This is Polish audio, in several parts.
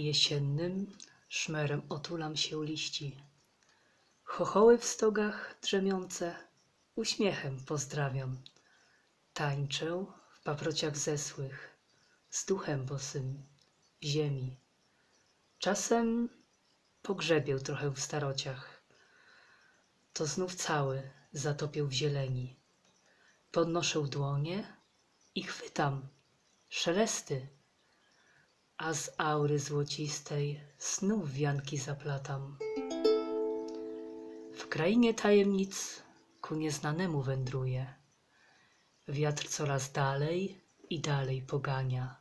Jesiennym szmerem otulam się liści. Chochoły w stogach drzemiące uśmiechem pozdrawiam. Tańczę w paprociach zesłych z duchem bosym ziemi. Czasem pogrzebię trochę w starociach, to znów cały zatopię w zieleni. Podnoszę dłonie i chwytam szelesty, a z aury złocistej znów wianki zaplatam. W krainie tajemnic ku nieznanemu wędruję. Wiatr coraz dalej i dalej pogania.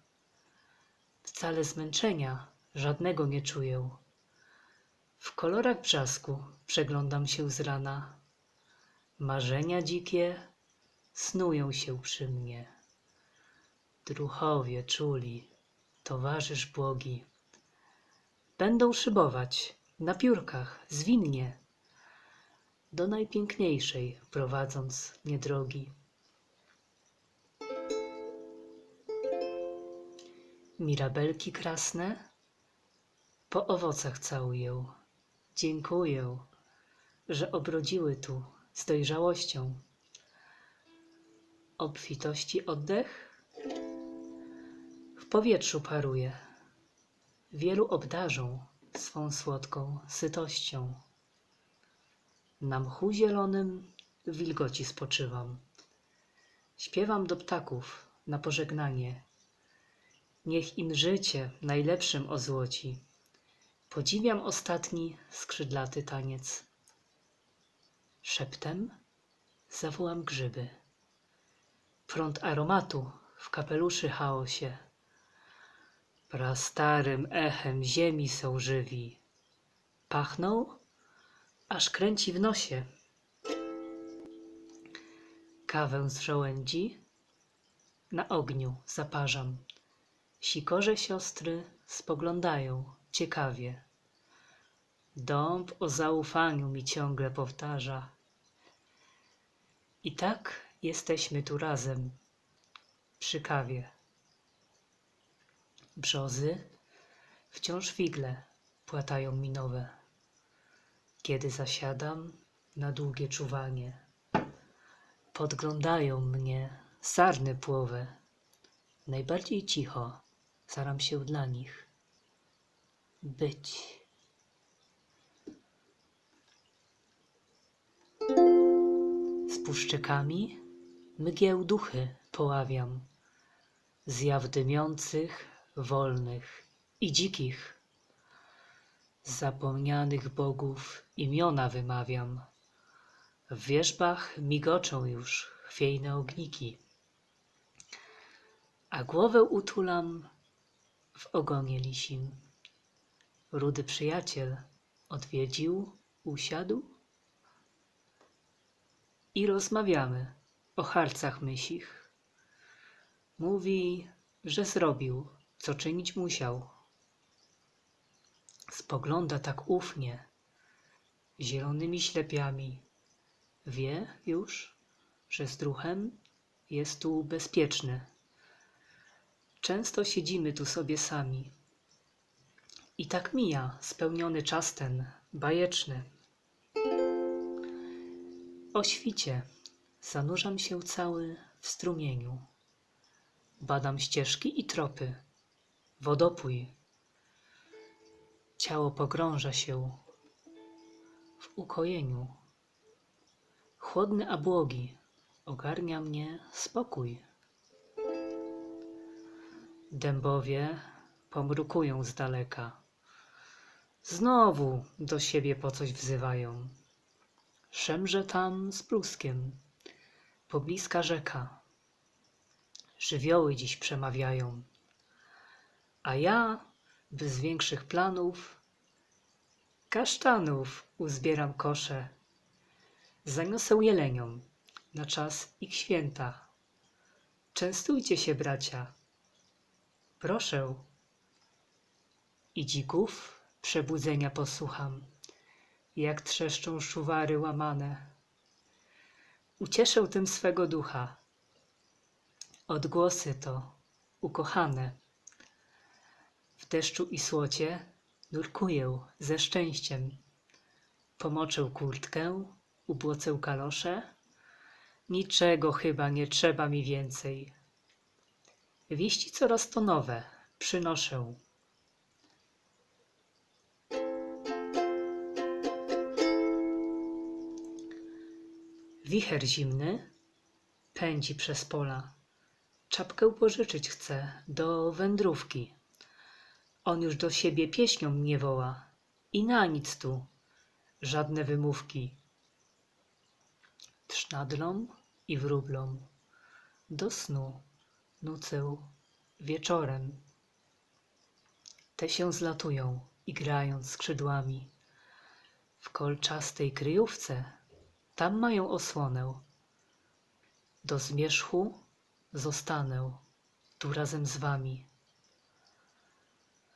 Wcale zmęczenia żadnego nie czuję. W kolorach brzasku przeglądam się z rana. Marzenia dzikie snują się przy mnie. Druchowie czuli, towarzysz błogi. Będą szybować na piórkach zwinnie, do najpiękniejszej prowadząc mnie drogi. Mirabelki krasne, po owocach całuję. Dziękuję, że obrodziły tu z dojrzałością. Obfitości oddech w powietrzu paruje. Wielu obdarzą swą słodką sytością. Na mchu zielonym wilgoci spoczywam. Śpiewam do ptaków na pożegnanie. Niech im życie najlepszym ozłoci. Podziwiam ostatni skrzydlaty taniec. Szeptem zawołam grzyby. Prąd aromatu w kapeluszy chaosie. Prastarym echem ziemi są żywi. Pachną, aż kręci w nosie. Kawę z żołędzi na ogniu zaparzam. Sikorze siostry spoglądają ciekawie. Dąb o zaufaniu mi ciągle powtarza. I tak jesteśmy tu razem przy kawie. Brzozy wciąż figle płatają mi nowe. Kiedy zasiadam na długie czuwanie, podglądają mnie sarny płowe. Najbardziej cicho staram się dla nich być. Z puszczykami mgieł duchy poławiam, zjaw dymiących, wolnych i dzikich. Zapomnianych bogów imiona wymawiam, w wierzbach migoczą już chwiejne ogniki, a głowę utulam w ogonie lisin. Rudy przyjaciel odwiedził, usiadł i rozmawiamy o harcach mysich. Mówi, że zrobił, co czynić musiał. Spogląda tak ufnie, zielonymi ślepiami. Wie już, że z druhem jest tu bezpieczny. Często siedzimy tu sobie sami. I tak mija spełniony czas ten, bajeczny. O świcie zanurzam się cały w strumieniu. Badam ścieżki i tropy, wodopój. Ciało pogrąża się w ukojeniu. Chłodny a błogi ogarnia mnie spokój. Dębowie pomrukują z daleka. Znowu do siebie po coś wzywają. Szemrze tam z pluskiem, pobliska rzeka. Żywioły dziś przemawiają. A ja, bez większych planów, kasztanów uzbieram kosze. Zaniosę jeleniom na czas ich święta. Częstujcie się, bracia. Proszę. I dzików przebudzenia posłucham, jak trzeszczą szuwary łamane. Ucieszę tym swego ducha. Odgłosy to ukochane. W deszczu i słocie nurkuję ze szczęściem. Pomoczę kurtkę, ubłocę kalosze. Niczego chyba nie trzeba mi więcej. Wieści coraz to nowe przynoszę. Wicher zimny pędzi przez pola. Czapkę pożyczyć chce do wędrówki. On już do siebie pieśnią mnie woła i na nic tu żadne wymówki. Trznadlom i wróblom do snu nucę wieczorem. Te się zlatują, igrając skrzydłami. W kolczastej kryjówce tam mają osłonę. Do zmierzchu zostanę tu razem z wami.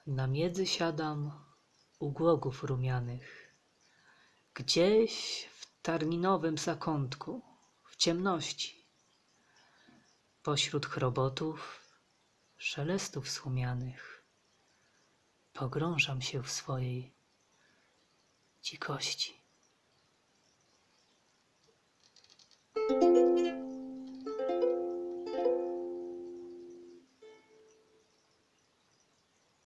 Na miedzy siadam u głogów rumianych. Gdzieś w tarninowym zakątku, w ciemności. Pośród chrobotów, szelestów słumianych. Pogrążam się w swojej dzikości.